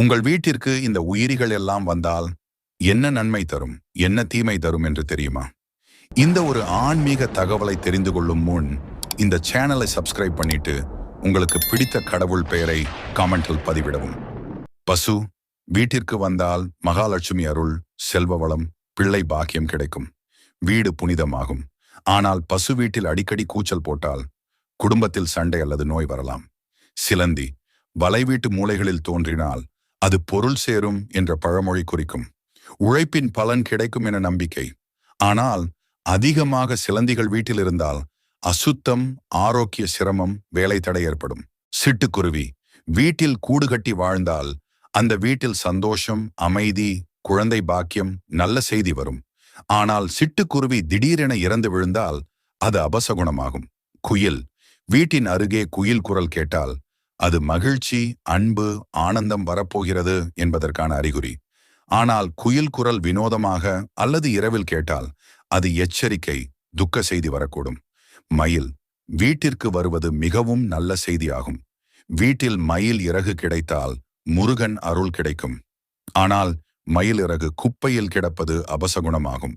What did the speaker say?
உங்கள் வீட்டிற்கு இந்த உயிரிகள் எல்லாம் வந்தால் என்ன நன்மை தரும்? என்ன தீமை தரும் என்று தெரியுமா? இந்த ஒரு ஆன்மீக தகவலை தெரிந்து கொள்ளும் முன் இந்த சேனலை சப்ஸ்கிரைப் பண்ணிட்டு உங்களுக்கு பிடித்த கடவுள் பெயரை காமெண்டில் பதிவிடவும். பசு வீட்டிற்கு வந்தால் மகாலட்சுமி அருள் செல்வ வளம் பிள்ளை பாக்கியம் கிடைக்கும். வீடு புனிதமாகும். ஆனால் பசு வீட்டில் அடிக்கடி கூச்சல் போட்டால் குடும்பத்தில் சண்டை அல்லது நோய் வரலாம். சிலந்தி வலை வீட்டு மூலைகளில் தோன்றினால் அது பொருள் சேரும் என்ற பழமொழி குறிக்கும். உழைப்பின் பலன் கிடைக்கும் என நம்பிக்கை. ஆனால் அதிகமாக சிலந்திகள் வீட்டில் இருந்தால் அசுத்தம் ஆரோக்கிய சிரமம் வேலை தடை ஏற்படும். சிட்டுக்குருவி. வீட்டில் கூடு கட்டி வாழ்ந்தால் அந்த வீட்டில் சந்தோஷம் அமைதி குழந்தை பாக்கியம் நல்ல செய்தி வரும். ஆனால் சிட்டுக்குருவி திடீரென இறந்து விழுந்தால் அது அபசகுணமாகும். குயில். வீட்டின் அருகே குயில் குரல் கேட்டால் அது மகிழ்ச்சி அன்பு ஆனந்தம் வரப்போகிறது என்பதற்கான அறிகுறி. ஆனால் குயில் குரல் வினோதமாக அல்லது இரவில் கேட்டால் அது எச்சரிக்கை துக்க செய்தி வரக்கூடும். மயில் வீட்டிற்கு வருவது மிகவும் நல்ல செய்தியாகும். வீட்டில் மயில் இறகு கிடைத்தால் முருகன் அருள் கிடைக்கும். ஆனால் மயில் இறகு குப்பையில் கிடப்பது அபசகுணமாகும்.